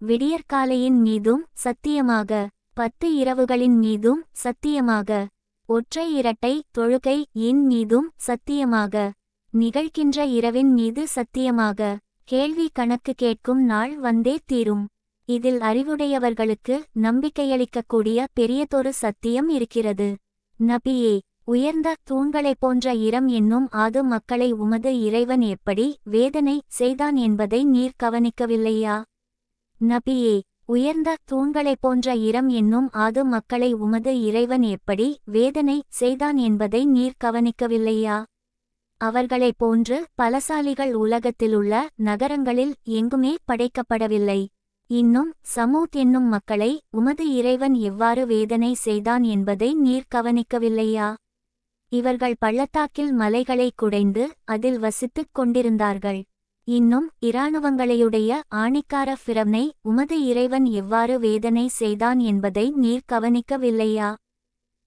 விடியற்காலையின் மீதும் சத்தியமாக பத்து இரவுகளின் மீதும் சத்தியமாக ஒற்றை இரட்டை தொழுகை இன் மீதும் சத்தியமாக நிகழ்கின்ற இரவின் மீது சத்தியமாக கேள்வி கணக்கு கேட்கும் நாள் வந்தே தீரும். இதில் அறிவுடையவர்களுக்கு நம்பிக்கையளிக்கக்கூடிய பெரியதொரு சத்தியம் இருக்கிறது. நபியே உயர்ந்த தூண்களைப் போன்ற இரம் என்னும் ஆது மக்களை உமது இறைவன் எப்படி வேதனை செய்தான் என்பதை நீர் கவனிக்கவில்லையா? நபியே உயர்ந்த தூண்களைப் போன்ற இரம் என்னும் ஆது மக்களை உமது இறைவன் எப்படி வேதனை செய்தான் என்பதை நீர் கவனிக்கவில்லையா? அவர்களைப் போன்று பலசாலிகள் உலகத்திலுள்ள நகரங்களில் எங்குமே படைக்கப்படவில்லை. இன்னும் சமூத் என்னும் மக்களை உமது இறைவன் எவ்வாறு வேதனை செய்தான் என்பதை நீர் கவனிக்கவில்லையா? இவர்கள் பள்ளத்தாக்கில் மலைகளை குடைந்து அதில் வசித்துக் கொண்டிருந்தார்கள். இன்னும் இராணுவங்களையுடைய ஆணிக்கார ஃபிரம்னை உமது இறைவன் எவ்வாறு வேதனை செய்தான் என்பதை நீர் கவனிக்கவில்லையா?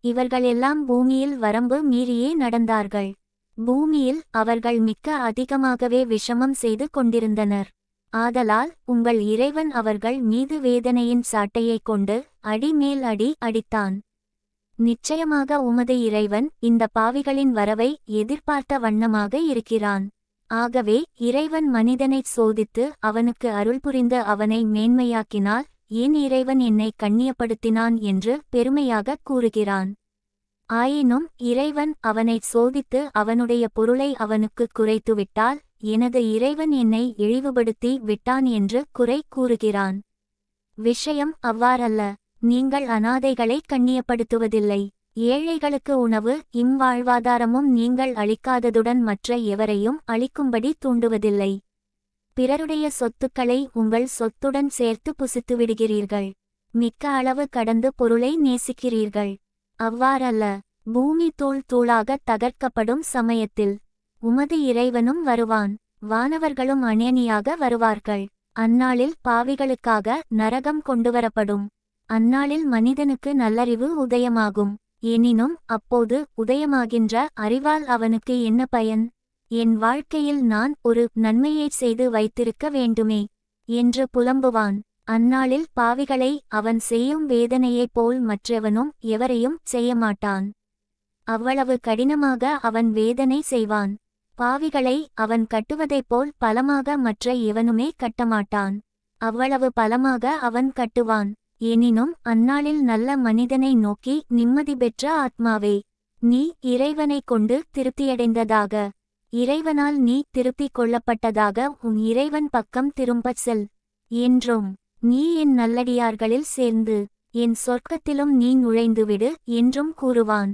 இவர்களெல்லாம் பூமியில் வரம்பு மீறியே நடந்தார்கள். பூமியில் அவர்கள் மிக்க அதிகமாகவே விஷமம் செய்து கொண்டிருந்தனர். ஆதலால் உங்கள் இறைவன் அவர்கள் மீது வேதனையின் சாட்டையைக் கொண்டு அடி மேல் அடி அடித்தான். நிச்சயமாக உமது இறைவன் இந்த பாவிகளின் வரவை எதிர்பார்த்த வண்ணமாக இருக்கிறான். ஆகவே இறைவன் மனிதனைச் சோதித்து அவனுக்கு அருள் புரிந்து அவனை மேன்மையாக்கினால் ஏன் இறைவன் என்னை கண்ணியப்படுத்தினான்? என்று பெருமையாகக் கூறுகிறான். ஆயினும் இறைவன் அவனைச் சோதித்து அவனுடைய பொருளை அவனுக்கு குறைத்துவிட்டால் எனது இறைவன் என்னை இழிவுபடுத்தி விட்டான் என்று குறை கூறுகிறான். விஷயம் அவ்வாறல்ல. நீங்கள் அனாதைகளை கண்ணியப்படுத்துவதில்லை. ஏழைகளுக்கு உணவு இம்வாழ்வாதாரமும் நீங்கள் அளிக்காததுடன் மற்ற எவரையும் அளிக்கும்படி தூண்டுவதில்லை. பிறருடைய சொத்துக்களை உங்கள் சொத்துடன் சேர்த்து புசித்துவிடுகிறீர்கள். மிக்க அளவு கடந்து பொருளை நேசிக்கிறீர்கள். அவ்வாறல்ல பூமி தூள் தூளாக தகர்க்கப்படும் சமயத்தில் உமது இறைவனும் வருவான். வானவர்களும் அணியணியாக வருவார்கள். அந்நாளில் பாவிகளுக்காக நரகம் கொண்டுவரப்படும். அந்நாளில் மனிதனுக்கு நல்லறிவு உதயமாகும். எனினும் அப்போது உதயமாகின்ற அறிவால் அவனுக்கு என்ன பயன்? என் வாழ்க்கையில் நான் ஒரு நன்மையைச் செய்து வைத்திருக்க வேண்டுமே என்று புலம்புவான். அந்நாளில் பாவிகளை அவன் செய்யும் வேதனையைப் போல் மற்றவனும் எவரையும் செய்யமாட்டான். அவ்வளவு கடினமாக அவன் வேதனை செய்வான். பாவிகளை அவன் கட்டுவதைப் போல் பலமாக மற்ற எவனுமே கட்டமாட்டான். அவ்வளவு பலமாக அவன் கட்டுவான். எனினும் அந்நாளில் நல்ல மனிதனை நோக்கி நிம்மதி பெற்ற ஆத்மாவே நீ இறைவனைக் கொண்டு திருப்தியடைந்ததாக. இறைவனால் நீ திருப்பிக் கொள்ளப்பட்டதாக உன் இறைவன் பக்கம் திரும்பச் செல் என்றும் நீ என் நல்லடியார்களில் சேர்ந்து என் சொர்க்கத்திலும் நீ நுழைந்துவிடு என்றும் கூறுவான்.